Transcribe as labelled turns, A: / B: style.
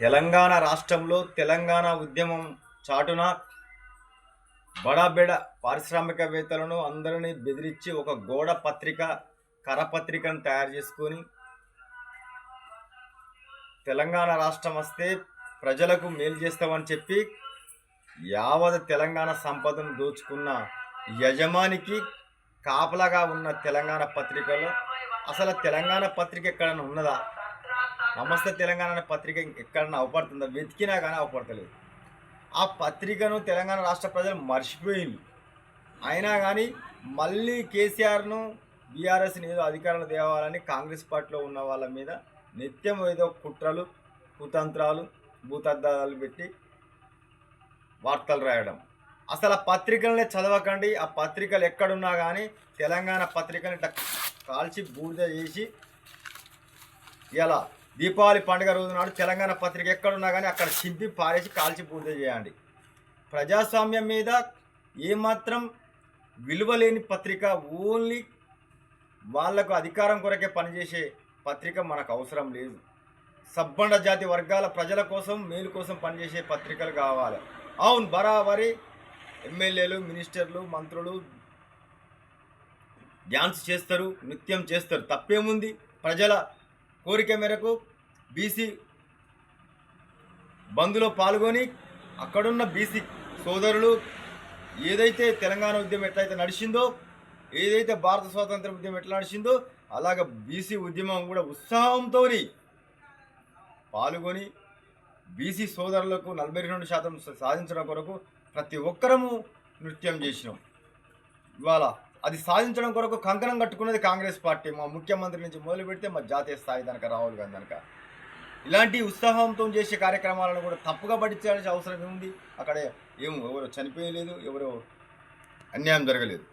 A: తెలంగాణ రాష్ట్రంలో తెలంగాణ ఉద్యమం చాటున బడాబెడ పారిశ్రామికవేత్తలను అందరినీ బెదిరించి ఒక గోడ పత్రిక కరపత్రికను తయారు చేసుకొని తెలంగాణ రాష్ట్రం వస్తే ప్రజలకు మేలు చేస్తామని చెప్పి యావత్ తెలంగాణ సంపదను దోచుకున్న యజమానికి కాపలాగా ఉన్న తెలంగాణ పత్రికలో అసలు తెలంగాణ పత్రిక ఎక్కడైనా ఉన్నదా? నమస్తే తెలంగాణ అనే పత్రిక ఎక్కడన్నా అవపడుతుందా? వెతికినా కానీ అవపడతలేదు. ఆ పత్రికను తెలంగాణ రాష్ట్ర ప్రజలు మర్చిపోయింది అయినా కానీ మళ్ళీ కేసీఆర్ను బీఆర్ఎస్ని ఏదో అధికారంలో తేవాలని కాంగ్రెస్ పార్టీలో ఉన్న వాళ్ళ మీద నిత్యం ఏదో కుట్రలు కుతంత్రాలు భూతద్దాలు పెట్టి వార్తలు రాయడం. అసలు ఆ పత్రికలనే చదవకండి. ఆ పత్రికలు ఎక్కడున్నా కానీ తెలంగాణ పత్రికని ఇట్లా కాల్చి బూడిద చేసి ఇలా దీపావళి పండుగ రోజు నాడు తెలంగాణ పత్రిక ఎక్కడున్నా కానీ అక్కడ చింపి పారేసి కాల్చి పూజ చేయండి. ప్రజాస్వామ్యం మీద ఏమాత్రం విలువ లేని పత్రిక ఓన్లీ వాళ్ళకు అధికారం కొరకే పనిచేసే పత్రిక మనకు అవసరం లేదు. సబ్బండ జాతి వర్గాల ప్రజల కోసం మేలు కోసం పనిచేసే పత్రికలు కావాలి. అవును బరాబరి ఎమ్మెల్యేలు మినిస్టర్లు మంత్రులు డ్యాన్స్ చేస్తారు నృత్యం చేస్తారు. తప్పేముంది? ప్రజల కోరిక మేరకు బీసీ బంద్లో పాల్గొని అక్కడున్న బీసీ సోదరులు ఏదైతే తెలంగాణ ఉద్యమం ఎట్లయితే నడిచిందో ఏదైతే భారత స్వాతంత్ర ఉద్యమం ఎట్లా నడిచిందో అలాగ బీసీ ఉద్యమం కూడా ఉత్సాహంతో పాల్గొని బీసీ సోదరులకు నలభై రెండు శాతం సాధించడం కొరకు ప్రతి ఒక్కరము నృత్యం చేసినాం. ఇవాళ అది సాధించడం కొరకు కంకణం కట్టుకున్నది కాంగ్రెస్ పార్టీ. మా ముఖ్యమంత్రి నుంచి మొదలు పెడితే మా జాతీయ స్థాయి కనుక రాహుల్ గాంధీ కనుక ఇలాంటి ఉత్సాహంతో చేసే కార్యక్రమాలను కూడా తప్పుగా పట్టించాల్సిన అవసరం ఏముంది? అక్కడ ఏం ఎవరు చనిపోయలేదు ఎవరు అన్యాయం జరగలేదు.